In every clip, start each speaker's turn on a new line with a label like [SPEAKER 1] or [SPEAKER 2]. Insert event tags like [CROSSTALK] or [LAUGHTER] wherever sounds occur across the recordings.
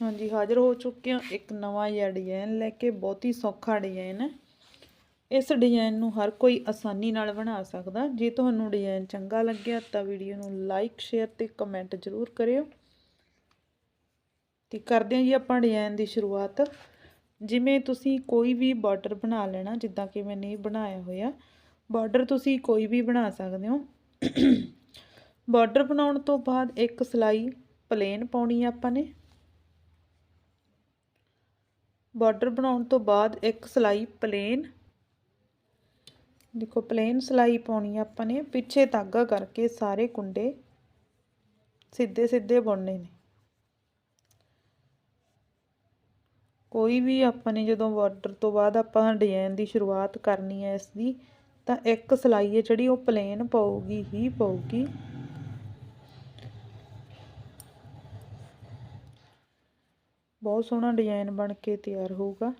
[SPEAKER 1] ਹਾਂਜੀ, ਹਾਜ਼ਰ ਹੋ ਚੁੱਕੇ ਹਾਂ ਇੱਕ ਨਵਾਂ ਜਿਹਾ ਡਿਜ਼ਾਈਨ ਲੈ ਕੇ, ਬਹੁਤ ਹੀ ਸੌਖਾ ਡਿਜ਼ਾਈਨ ਹੈ। ਇਸ ਡਿਜ਼ਾਈਨ ਨੂੰ ਹਰ ਕੋਈ ਆਸਾਨੀ ਨਾਲ ਬਣਾ ਸਕਦਾ। ਜੇ ਤੁਹਾਨੂੰ ਡਿਜ਼ਾਈਨ ਚੰਗਾ ਲੱਗਿਆ ਤਾਂ ਵੀਡੀਓ ਨੂੰ ਲਾਈਕ ਸ਼ੇਅਰ ਤੇ ਕਮੈਂਟ ਜ਼ਰੂਰ ਕਰਿਓ। ਤੇ ਕਰਦੇ ਹਾਂ ਜੀ ਆਪਾਂ ਡਿਜ਼ਾਈਨ ਦੀ ਸ਼ੁਰੂਆਤ। ਜਿਵੇਂ ਤੁਸੀਂ ਕੋਈ ਵੀ ਬਾਰਡਰ ਬਣਾ ਲੈਣਾ, ਜਿੱਦਾਂ ਕਿ ਮੈंने ਇਹ ਬਣਾਇਆ ਹੋਇਆ ਬਾਰਡਰ ਤੁਸੀਂ ਕੋਈ ਵੀ ਬਣਾ ਸਕਦੇ ਹੋ। [COUGHS] ਬਾਰਡਰ ਬਣਾਉਣ ਤੋਂ ਬਾਅਦ ਇੱਕ ਸਲਾਈ ਪਲੇਨ ਪਾਉਣੀ ਆ ਆਪਾਂ ਨੇ। ਬਾਰਡਰ ਬਣਾਉਣ ਤੋਂ ਬਾਅਦ ਇੱਕ ਸਲਾਈ ਪਲੇਨ। ਦੇਖੋ, ਪਲੇਨ ਸਲਾਈ ਪਾਉਣੀ ਆ ਆਪਾਂ ਨੇ। ਪਿੱਛੇ ਧਾਗਾ ਕਰਕੇ ਸਾਰੇ ਕੁੰਡੇ ਸਿੱਧੇ ਸਿੱਧੇ ਬੁਣਨੇ ਨੇ। ਕੋਈ ਵੀ ਆਪਾਂ ਨੇ ਜਦੋਂ ਬਾਰਡਰ ਤੋਂ ਬਾਅਦ ਆਪਾਂ ਡਿਜ਼ਾਈਨ ਦੀ ਸ਼ੁਰੂਆਤ ਕਰਨੀ ਹੈ ਇਸ ਦੀ, ਤਾਂ ਇੱਕ ਸਲਾਈ ਹੈ ਜਿਹੜੀ ਉਹ ਪਲੇਨ ਪਾਉਗੀ ਹੀ ਪਾਉਗੀ ਬਹੁਤ ਸੋਹਣਾ ਡਿਜ਼ਾਈਨ ਬਣ ਕੇ ਤਿਆਰ ਹੋਊਗਾ।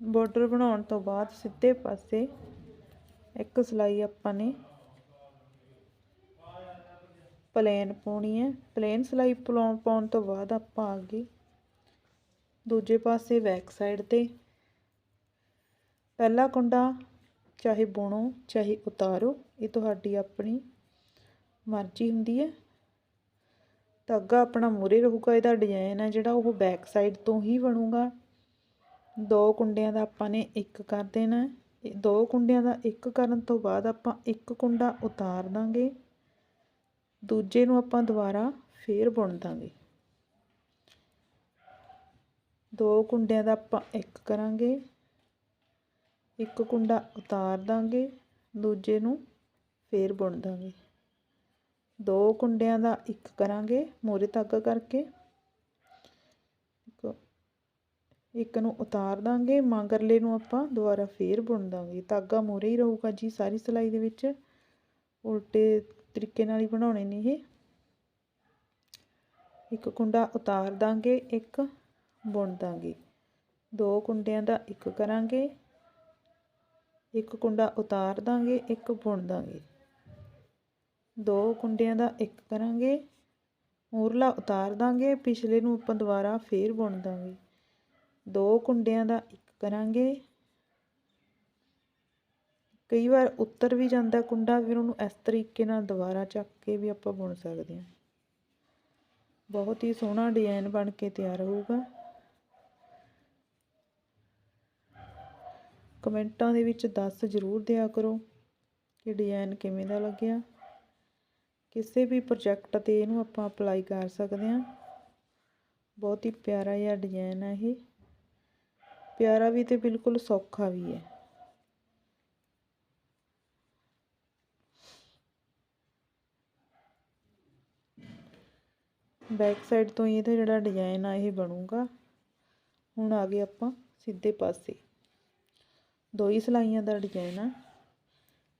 [SPEAKER 1] ਬਾਰਡਰ ਬਣਾਉਣ ਤੋਂ ਬਾਅਦ ਸਿੱਧੇ ਪਾਸੇ ਇੱਕ ਸਲਾਈ ਆਪਾਂ ਨੇ ਪਲੇਨ ਪਾਉਣੀ ਹੈ। ਪਲੇਨ ਸਲਾਈ ਪਾਉਣ ਤੋਂ ਬਾਅਦ ਆਪਾਂ ਅੱਗੇ ਦੂਜੇ ਪਾਸੇ ਬੈਕ ਸਾਈਡ ਤੇ ਪਹਿਲਾ ਕੁੰਡਾ ਚਾਹੇ ਬੁਣੋ, ਚਾਹੇ ਉਤਾਰੋ, ਇਹ ਤੁਹਾਡੀ ਆਪਣੀ ਮਰਜ਼ੀ ਹੁੰਦੀ ਹੈ। ਧਾਗਾ ਆਪਣਾ ਮੂਰੇ ਰਹੂਗਾ, ਇਹਦਾ ਡਿਜ਼ਾਈਨ ਹੈ ਜਿਹੜਾ ਉਹ ਬੈਕ ਸਾਈਡ ਤੋਂ ਹੀ ਬਣੂਗਾ। ਦੋ ਕੁੰਡਿਆਂ ਦਾ ਆਪਾਂ ਨੇ ਇੱਕ ਕਰ ਦੇਣਾ ਦੋ ਕੁੰਡਿਆਂ ਦਾ ਇੱਕ ਕਰਨ ਤੋਂ ਬਾਅਦ ਆਪਾਂ ਇੱਕ ਕੁੰਡਾ ਉਤਾਰ ਦਾਂਗੇ। ਦੂਜੇ ਨੂੰ ਆਪਾਂ ਦੁਬਾਰਾ ਫੇਰ ਬੁਣ ਦਾਂਗੇ। ਦੋ ਕੁੰਡਿਆਂ ਦਾ ਆਪਾਂ ਇੱਕ ਕਰਾਂਗੇ। ਇੱਕ ਕੁੰਡਾ ਉਤਾਰ ਦਾਂਗੇ, ਦੂਜੇ ਨੂੰ ਫੇਰ ਬੁਣ ਦਾਂਗੇ। ਦੋ ਕੁੰਡਿਆਂ ਦਾ ਇੱਕ ਕਰਾਂਗੇ, ਮੋਰੇ ਧਾਗਾ ਕਰਕੇ। ਇੱਕ ਨੂੰ ਉਤਾਰ ਦਾਂਗੇ, ਮਗਰਲੇ ਨੂੰ ਆਪਾਂ ਦੁਬਾਰਾ ਫੇਰ ਬੁਣ ਦਾਂਗੇ। ਧਾਗਾ ਮੋਰੇ ਹੀ ਰਹੂਗਾ ਜੀ ਸਾਰੀ ਸਿਲਾਈ ਦੇ ਵਿੱਚ। ਉਲਟੇ ਤਰੀਕੇ ਨਾਲ ਹੀ ਬਣਾਉਣੇ ਨੇ ਇਹ। ਇੱਕ ਕੁੰਡਾ ਉਤਾਰ ਦਾਂਗੇ, ਇੱਕ ਬੁਣ ਦਾਂਗੇ। ਦੋ ਕੁੰਡਿਆਂ ਦਾ ਇੱਕ ਕਰਾਂਗੇ। ਇੱਕ ਕੁੰਡਾ ਉਤਾਰ ਦਾਂਗੇ, ਇੱਕ ਬੁਣ ਦਾਂਗੇ। ਦੋ ਕੁੰਡਿਆਂ ਦਾ ਇੱਕ ਕਰਾਂਗੇ। ਮੂਰਲਾ ਉਤਾਰ ਦਾਂਗੇ, ਪਿਛਲੇ ਨੂੰ ਆਪਾਂ ਦੁਬਾਰਾ ਫੇਰ ਬੁਣ ਦਾਂਗੇ। ਦੋ ਕੁੰਡਿਆਂ ਦਾ ਇੱਕ ਕਰਾਂਗੇ। ਕਈ ਵਾਰ ਉੱਤਰ ਵੀ ਜਾਂਦਾ ਕੁੰਡਾ, ਫਿਰ ਉਹਨੂੰ ਇਸ ਤਰੀਕੇ ਨਾਲ ਦੁਬਾਰਾ ਚੱਕ ਕੇ ਵੀ ਆਪਾਂ ਬੁਣ ਸਕਦੇ ਹਾਂ। ਬਹੁਤ ਹੀ ਸੋਹਣਾ ਡਿਜ਼ਾਈਨ ਬਣ ਕੇ ਤਿਆਰ ਹੋਊਗਾ। ਕਮੈਂਟਾਂ ਦੇ ਵਿੱਚ ਦੱਸ ਜ਼ਰੂਰ ਦਿਆ ਕਰੋ ਕਿ ਡਿਜ਼ਾਈਨ ਕਿਵੇਂ ਦਾ ਲੱਗਿਆ। ਕਿਸੇ ਵੀ ਪ੍ਰੋਜੈਕਟ ਤੇ ਇਹਨੂੰ ਆਪਾਂ ਅਪਲਾਈ ਕਰ ਸਕਦੇ ਹਾਂ। ਬਹੁਤ ਹੀ ਪਿਆਰਾ ਜਿਹਾ ਡਿਜ਼ਾਈਨ ਹੈ ਇਹ। ਪਿਆਰਾ ਵੀ ਤੇ ਬਿਲਕੁਲ ਸੌਖਾ ਵੀ ਹੈ। ਬੈਕ ਸਾਈਡ ਤੋਂ ਇਹਦਾ ਜਿਹੜਾ ਡਿਜ਼ਾਈਨ ਆ, ਇਹ ਬਣੂਗਾ। ਹੁਣ ਆ ਗਏ ਆਪਾਂ ਸਿੱਧੇ ਪਾਸੇ। ਦੋ ਹੀ ਸਲਾਈਆਂ ਦਾ ਡਿਜ਼ਾਈਨ ਆ।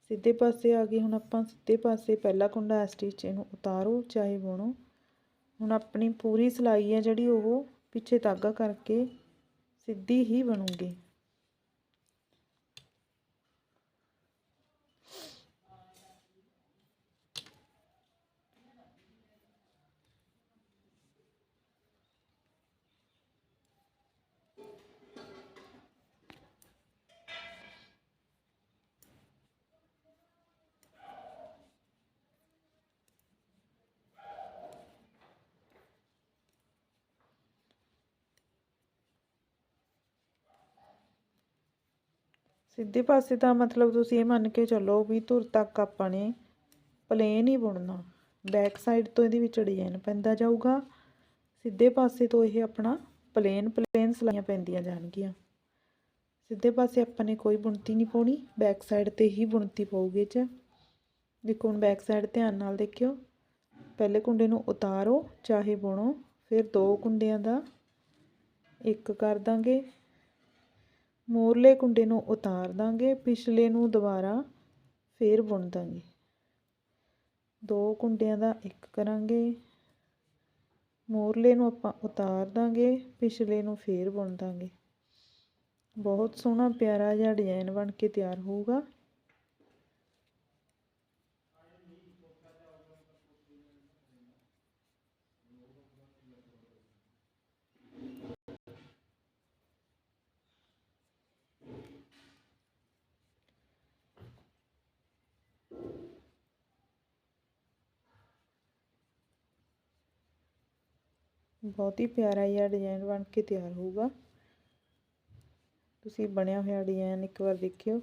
[SPEAKER 1] ਸਿੱਧੇ ਪਾਸੇ ਆ ਗਏ, ਹੁਣ ਆਪਾਂ ਸਿੱਧੇ ਪਾਸੇ ਪਹਿਲਾ ਕੁੰਡਾ ਸਟਿਚ ਇਹਨੂੰ ਉਤਾਰੋ, ਚਾਹੇ ਬੁਣੋ। ਹੁਣ ਆਪਣੀ ਪੂਰੀ ਸਲਾਈ ਹੈ ਜਿਹੜੀ ਉਹ ਪਿੱਛੇ ਧਾਗਾ ਕਰਕੇ ਸਿੱਧੀ ਹੀ ਬਣੂਗੀ। ਸਿੱਧੇ ਪਾਸੇ ਦਾ ਮਤਲਬ ਤੁਸੀਂ ਇਹ ਮੰਨ ਕੇ ਚੱਲੋ ਵੀ ਧੁਰ ਤੱਕ ਆਪਾਂ ਨੇ ਪਲੇਨ ਹੀ ਬੁਣਨਾ। ਬੈਕ ਸਾਈਡ ਤੋਂ ਇਹਦੇ ਵਿੱਚ ਡਿਜ਼ਾਈਨ ਪੈਂਦਾ ਜਾਊਗਾ। ਸਿੱਧੇ ਪਾਸੇ ਤੋਂ ਇਹ ਆਪਣਾ ਪਲੇਨ ਪਲੇਨ ਸਲਾਈਆਂ ਪੈਂਦੀਆਂ ਜਾਣਗੀਆਂ। ਸਿੱਧੇ ਪਾਸੇ ਆਪਾਂ ਨੇ ਕੋਈ ਬੁਣਤੀ ਨਹੀਂ ਪਾਉਣੀ। ਬੈਕ ਸਾਈਡ ਤੇ ਹੀ ਬੁਣਤੀ ਪਊਗੀ ਚ। ਦੇਖੋ ਹੁਣ ਬੈਕ ਸਾਈਡ ਧਿਆਨ ਨਾਲ ਦੇਖਿਓ। ਪਹਿਲੇ ਕੁੰਡੇ ਨੂੰ ਉਤਾਰੋ, ਚਾਹੇ ਬੁਣੋ, ਫਿਰ ਦੋ ਕੁੰਡਿਆਂ ਦਾ ਇੱਕ ਕਰ ਦਾਂਗੇ। ਮੋਰਲੇ ਕੁੰਡੇ ਨੂੰ ਉਤਾਰ ਦਾਂਗੇ, ਪਿਛਲੇ ਨੂੰ ਦੁਬਾਰਾ ਫੇਰ ਬੁਣ ਦਾਂਗੇ। ਦੋ ਕੁੰਡਿਆਂ ਦਾ ਇੱਕ ਕਰਾਂਗੇ। ਮੋਰਲੇ ਨੂੰ ਆਪਾਂ ਉਤਾਰ ਦਾਂਗੇ, ਪਿਛਲੇ ਨੂੰ ਫੇਰ ਬੁਣ ਦਾਂਗੇ। ਬਹੁਤ ਸੋਹਣਾ ਪਿਆਰਾ ਜਿਹਾ ਡਿਜ਼ਾਈਨ ਬਣ ਕੇ ਤਿਆਰ ਹੋਊਗਾ। ਬਹੁਤ ਹੀ ਪਿਆਰਾ ਜਿਹਾ ਡਿਜ਼ਾਈਨ ਬਣ ਕੇ ਤਿਆਰ ਹੋਊਗਾ। ਤੁਸੀਂ ਬਣਿਆ ਹੋਇਆ ਡਿਜ਼ਾਈਨ ਇੱਕ ਵਾਰ ਦੇਖਿਓ।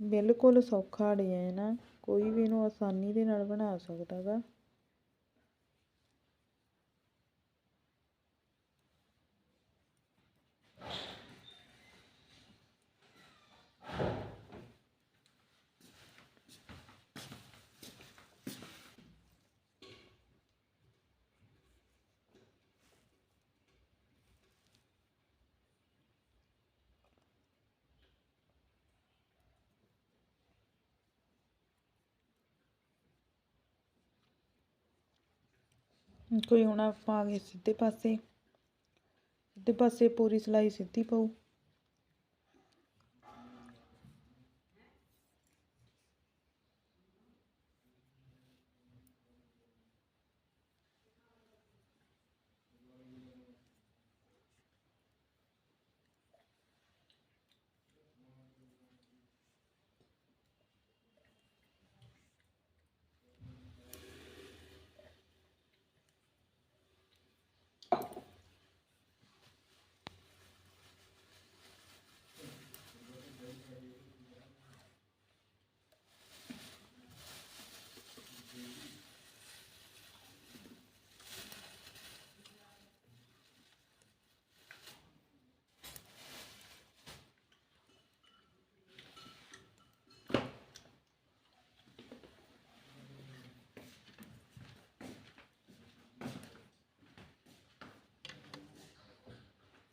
[SPEAKER 1] ਬਿਲਕੁਲ ਸੌਖਾ ਡਿਜ਼ਾਈਨ ਆ। ਕੋਈ ਵੀ ਇਹਨੂੰ ਆਸਾਨੀ ਦੇ ਨਾਲ ਬਣਾ ਸਕਦਾ ਕੋਈ ਹੁਣ ਆਪਾਂ ਆ ਗਏ ਸਿੱਧੇ ਪਾਸੇ। ਸਿੱਧੇ ਪਾਸੇ ਪੂਰੀ ਸਿਲਾਈ ਸਿੱਧੀ ਪਊ।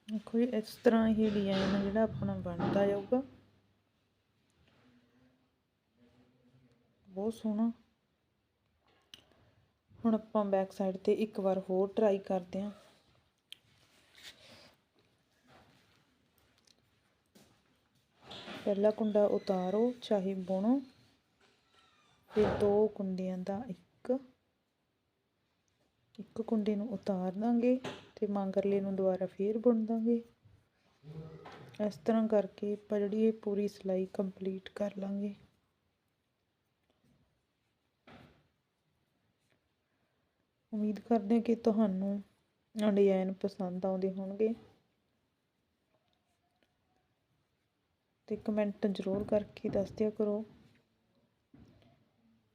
[SPEAKER 1] ਦੇਖੋ ਜੀ, ਇਸ ਤਰ੍ਹਾਂ ਹੀ ਡਿਜ਼ਾਈਨ ਜਿਹੜਾ ਆਪਣਾ ਬਣਦਾ ਜਾਊਗਾ। ਬਹੁਤ ਸੋਹਣਾ। ਹੁਣ ਆਪਾਂ ਬੈਕ ਸਾਈਡ ਤੇ ਇੱਕ ਵਾਰ ਹੋਰ ਟਰਾਈ ਕਰਦੇ ਹਾਂ। ਪਹਿਲਾ ਕੁੰਡਾ ਉਤਾਰੋ, ਚਾਹੇ ਬੁਣੋ। ਫਿਰ ਦੋ ਕੁੰਡਿਆਂ ਦਾ ਇੱਕ ਕੁੰਡੇ ਨੂੰ ਉਤਾਰ ਦਾਂਗੇ ਤੇ ਮਗਰਲੇ ਨੂੰ ਦੁਬਾਰਾ ਫੇਰ ਬੁਣ ਦਾਂਗੇ। ਇਸ ਤਰ੍ਹਾਂ ਕਰਕੇ ਆਪਾਂ ਜਿਹੜੀ ਇਹ ਪੂਰੀ ਸਿਲਾਈ ਕੰਪਲੀਟ ਕਰ ਲਾਂਗੇ। ਉਮੀਦ ਕਰਦੇ ਹਾਂ ਕਿ ਤੁਹਾਨੂੰ ਡਿਜ਼ਾਈਨ ਪਸੰਦ ਆਉਂਦੇ ਹੋਣਗੇ। ਤੇ ਕਮੈਂਟ ਜ਼ਰੂਰ ਕਰਕੇ ਦੱਸ ਦਿਆ ਕਰੋ।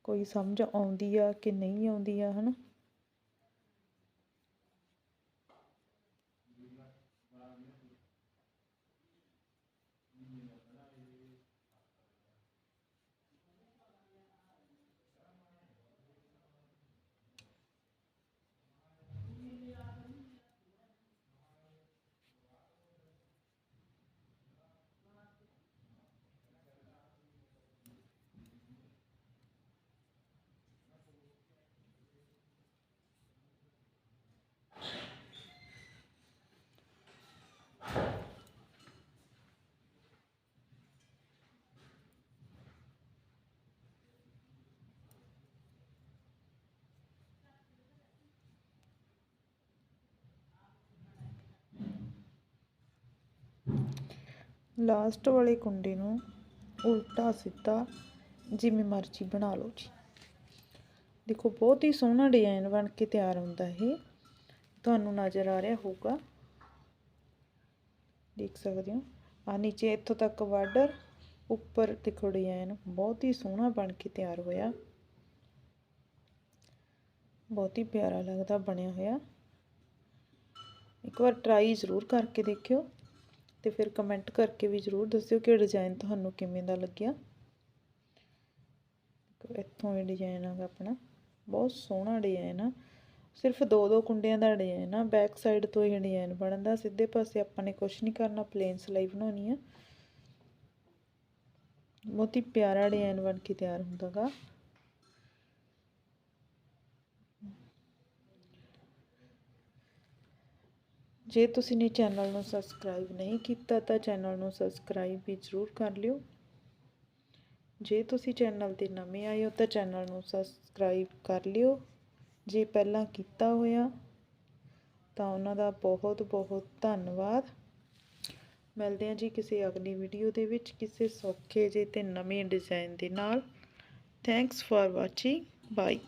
[SPEAKER 1] ਕੋਈ ਸਮਝ ਆਉਂਦੀ ਆ ਕਿ ਨਹੀਂ ਆਉਂਦੀ ਆ, ਹਨਾ? ਲਾਸਟ ਵਾਲੇ ਕੁੰਡੇ ਨੂੰ ਉਲਟਾ ਸਿੱਧਾ ਜਿਵੇਂ ਮਰਜ਼ੀ ਬਣਾ ਲਓ ਜੀ। ਦੇਖੋ, ਬਹੁਤ ਹੀ ਸੋਹਣਾ ਡਿਜ਼ਾਈਨ ਬਣ ਕੇ ਤਿਆਰ ਹੁੰਦਾ ਇਹ। ਤੁਹਾਨੂੰ ਨਜ਼ਰ ਆ ਰਿਹਾ ਹੋਊਗਾ। ਦੇਖ ਸਕਦੇ ਹੋ। ਆ ਨੀਚੇ ਇੱਥੋਂ ਤੱਕ ਬਾਰਡਰ ਉੱਪਰ ਦੇਖੋ ਡਿਜ਼ਾਈਨ ਬਹੁਤ ਹੀ ਸੋਹਣਾ ਬਣ ਕੇ ਤਿਆਰ ਹੋਇਆ। ਬਹੁਤ ਹੀ ਪਿਆਰਾ ਲੱਗਦਾ ਬਣਿਆ ਹੋਇਆ। ਇੱਕ ਵਾਰ ਟਰਾਈ ਜ਼ਰੂਰ ਕਰਕੇ ਦੇਖਿਓ। ਤੇ ਫਿਰ ਕਮੈਂਟ ਕਰਕੇ ਵੀ ਜ਼ਰੂਰ ਦੱਸਿਓ ਕਿ ਡਿਜ਼ਾਈਨ ਤੁਹਾਨੂੰ ਕਿਵੇਂ ਦਾ ਲੱਗਿਆ। ਇੱਥੋਂ ਇਹ ਡਿਜ਼ਾਈਨ ਆਗਾ ਆਪਣਾ। ਬਹੁਤ ਸੋਹਣਾ ਡਿਜ਼ਾਈਨ ਆ। ਸਿਰਫ ਦੋ ਦੋ ਕੁੰਡਿਆਂ ਦਾ ਡਿਜ਼ਾਈਨ ਆ। ਬੈਕ ਸਾਈਡ ਤੋਂ ਇਹ ਡਿਜ਼ਾਈਨ ਬਣਦਾ ਸਿੱਧੇ ਪਾਸੇ ਆਪਾਂ ਨੇ ਕੁਝ ਨਹੀਂ ਕਰਨਾ ਪਲੇਨ ਸਲਾਈ ਬਣਾਉਣੀ ਆ। ਬਹੁਤ ਹੀ ਪਿਆਰਾ ਡਿਜ਼ਾਈਨ ਬਣ ਕੇ ਤਿਆਰ ਹੁੰਦਾਗਾ ਜੇ ਤੁਸੀਂ ਨੇ ਚੈਨਲ ਨੂੰ ਸਬਸਕ੍ਰਾਈਬ ਨਹੀਂ ਕੀਤਾ ਤਾਂ ਚੈਨਲ ਨੂੰ ਸਬਸਕ੍ਰਾਈਬ ਵੀ ਜ਼ਰੂਰ ਕਰ ਲਿਓ। ਜੇ ਤੁਸੀਂ ਚੈਨਲ ਤੇ ਨਵੇਂ ਆਏ ਹੋ ਤਾਂ ਚੈਨਲ ਨੂੰ ਸਬਸਕ੍ਰਾਈਬ ਕਰ ਲਿਓ। ਜੇ ਪਹਿਲਾਂ ਕੀਤਾ ਹੋਇਆ ਤਾਂ ਉਹਨਾਂ ਦਾ ਬਹੁਤ ਬਹੁਤ ਧੰਨਵਾਦ। ਮਿਲਦੇ ਹਾਂ ਜੀ ਕਿਸੇ ਅਗਲੀ ਵੀਡੀਓ ਦੇ ਵਿੱਚ ਕਿਸੇ ਸੌਖੇ ਜਿਹੇ ਤੇ ਨਵੇਂ ਡਿਜ਼ਾਈਨ ਦੇ ਨਾਲ। Thanks for watching bye